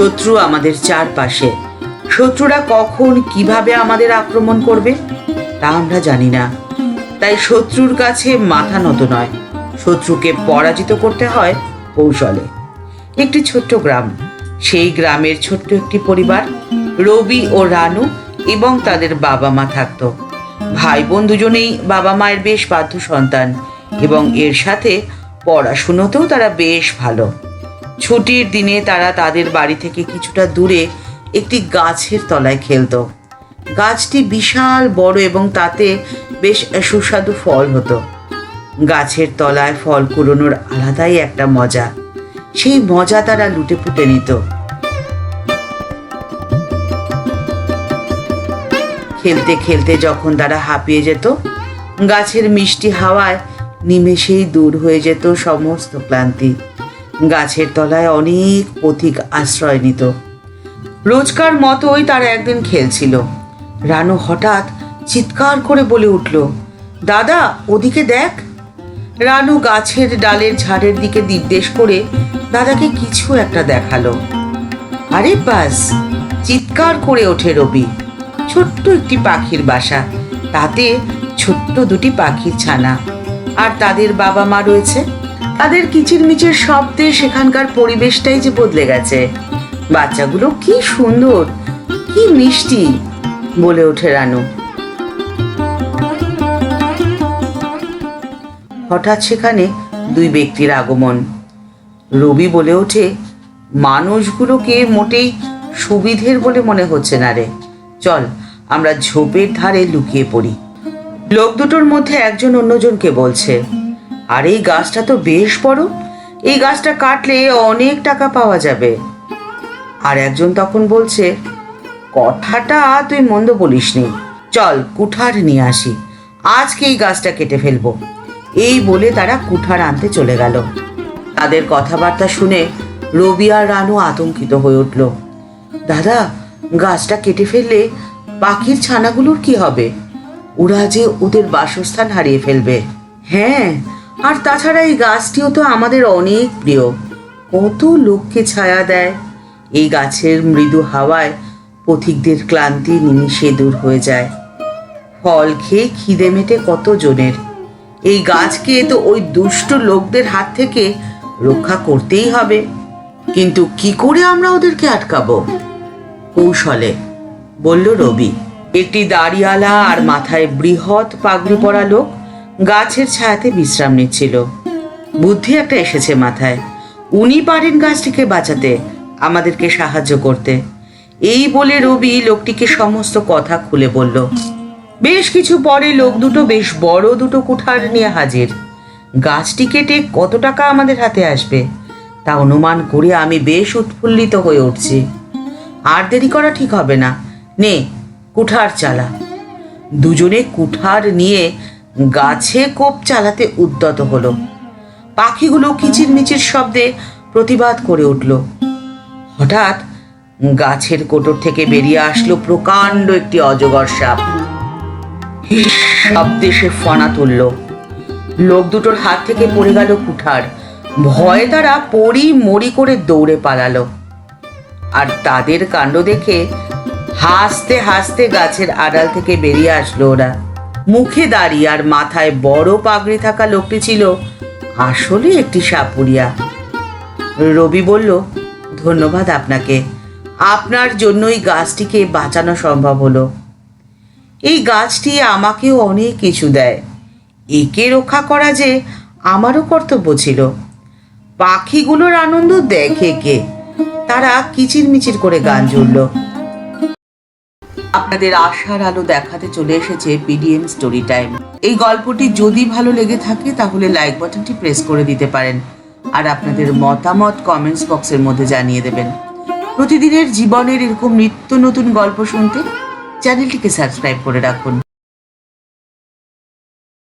শত্রু আমাদের চারপাশে। শত্রুরা কখন কীভাবে আমাদের আক্রমণ করবে, তা আমরা জানি না। তাই শত্রুর কাছে মাথা নত নয়। শত্রুকে পরাজিত করতে হয় কৌশলে। একটি ছোট্ট গ্রাম। সেই গ্রামের ছোট্ট একটি পরিবার, রবি ও রানু এবং তাদের বাবা মা থাকতো। ভাই বোন দুজনেই বাবা মায়ের বেশ বাধ্য সন্তান এবং এর সাথে পড়াশুনোতেও তারা বেশ ভালো। ছুটির দিনে তারা তাদের বাড়ি থেকে কিছুটা দূরে একটি গাছের তলায় খেলতো। গাছটি বিশাল, বড় এবং তাতে বেশ সুস্বাদু ফল হতো। গাছের তলায় ফল কুড়োনোর আলাদাই একটা মজা। সেই মজা তারা লুটে পুটে নিত। খেলতে খেলতে যখন তারা হাঁপিয়ে যেত, গাছের মিষ্টি হাওয়ায় নিমেষেই দূর হয়ে যেত সমস্ত ক্লান্তি। গাছের তলায় অনেক পথিক আশ্রয় নিত। রোজকার মতোই তারা একদিন খেলছিল। রানু হঠাৎ চিৎকার করে বলে উঠল, দাদা, ওদিকে দেখ। রানু গাছের ডালের ঝাড়ের দিকে নির্দেশ করে দাদাকে কিছু একটা দেখাল। আরে বাস, চিৎকার করে ওঠে রবি, ছোট্ট একটি পাখির বাসা, তাতে ছোট্ট দুটি পাখির ছানা, আর তাদের বাবা মা রয়েছে? তাদের কিচিরমিচির শব্দে সেখানকার পরিবেশটাই যে বদলে গেছে। বাচ্চাগুলো কি সুন্দর, কি মিষ্টি, বলে ওঠে রানু। হঠাৎ সেখানে দুই ব্যক্তির আগমন। রবি বলে ওঠে, মানুষগুলোকে মোটেই সুবিধের বলে মনে হচ্ছে না রে। চল, আমরা ঝোপের ধারে লুকিয়ে পড়ি। লোক দুটোর মধ্যে একজন অন্যজনকে বলছে আর এই গাছটা তো বেশ বড়। এই গাছটা কাটলে অনেক টাকা পাওয়া যাবে। আর একজন তখন বলছে, কথাটা তুই মন্দ বলিসনি। চল কুঠার নিয়ে আসি। আজকে এই গাছটা কেটে ফেলব। এই বলে তারা কুঠার আনতে চলে গেল। তাদের কথাবার্তা শুনে রবি আর রানু আতঙ্কিত হয়ে উঠল। দাদা, গাছটা কেটে ফেললে পাখির ছানাগুলোর কি হবে? ওরা যে ওদের বাসস্থান হারিয়ে ফেলবে। হ্যাঁ আর তাছাড়া এই গাছটিও তো আমাদের অনেক প্রিয়। কত লোককে ছায়া দেয়। এই গাছের মৃদু হাওয়ায় পথিকদের ক্লান্তি নিমিষে দূর হয়ে যায়। ফল খেয়ে খিদে মেটে কত জনের এই গাছকে তো ওই দুষ্ট লোকদের হাত থেকে রক্ষা করতেই হবে। কিন্তু কি করে আমরা ওদেরকে আটকাবো? কৌশলে, বলল রবি। একটি দাড়িওয়ালা আর মাথায় বৃহৎ পাগড়ি পরা লোক গাছের ছায়াতে বিশ্রাম নিচ্ছিল। বুদ্ধি একটা এসেছে মাথায়। উনি পারেন গাছটিকে বাঁচাতে, আমাদেরকে সাহায্য করতে। এই বলে রবি লোকটিকে সমস্ত কথা খুলে বলল। বেশ কিছু পরে লোক দুটো বেশ বড় দুটো কুঠার নিয়ে হাজির। গাছটি কেটে কত টাকা আমাদের হাতে আসবে, তা অনুমান করে আমি বেশ উৎফুল্লিত হয়ে উঠছি। আর দেরি করা ঠিক হবে না। নে, কুঠার চালা। দুজনে কুঠার নিয়ে গাছে কোপ চালাতে উদ্যত হলো। পাখিগুলো কিচিরমিচির শব্দে প্রতিবাদ করে উঠল। হঠাৎ গাছের কোটর থেকে বেরিয়ে আসলো প্রকাণ্ড একটি অজগর সাপ। শব্দে সে ফনা তুলল। লোক দুটোর হাত থেকে পড়ে গেল কুঠার। ভয়ে তারা পড়ি মরি করে দৌড়ে পালালো। আর তাদের কাণ্ড দেখে হাসতে হাসতে গাছের আড়াল থেকে বেরিয়ে আসলো ওরা। মুখে দাঁড়িয়ে আর মাথায় বড় পাগড়ি থাকা লোকটি ছিল আসলে একটি সাপুরিয়া। রবি বলল, ধন্যবাদ আপনাকে। আপনার জন্যই গাছটিকে বাঁচানো সম্ভব হলো। এই গাছটি আমাকেও অনেক কিছু দেয়। একে রক্ষা করা যে আমারও কর্তব্য ছিল। পাখিগুলোর আনন্দ দেখে কে? তারা কিচিরমিচির করে গান জুড়ল। আপনাদের আশার আলো দেখাতে চলে এসেছে পিডিএম স্টোরি টাইম এই গল্পটি যদি ভালো লেগে থাকে, তাহলে লাইক বাটনটি প্রেস করে দিতে পারেন। আর আপনাদের মতামত কমেন্টস বক্সের মধ্যে জানিয়ে দেবেন। প্রতিদিনের জীবনের এরকম নিত্য নতুন গল্প শুনতে চ্যানেলটিকে সাবস্ক্রাইব করে রাখুন।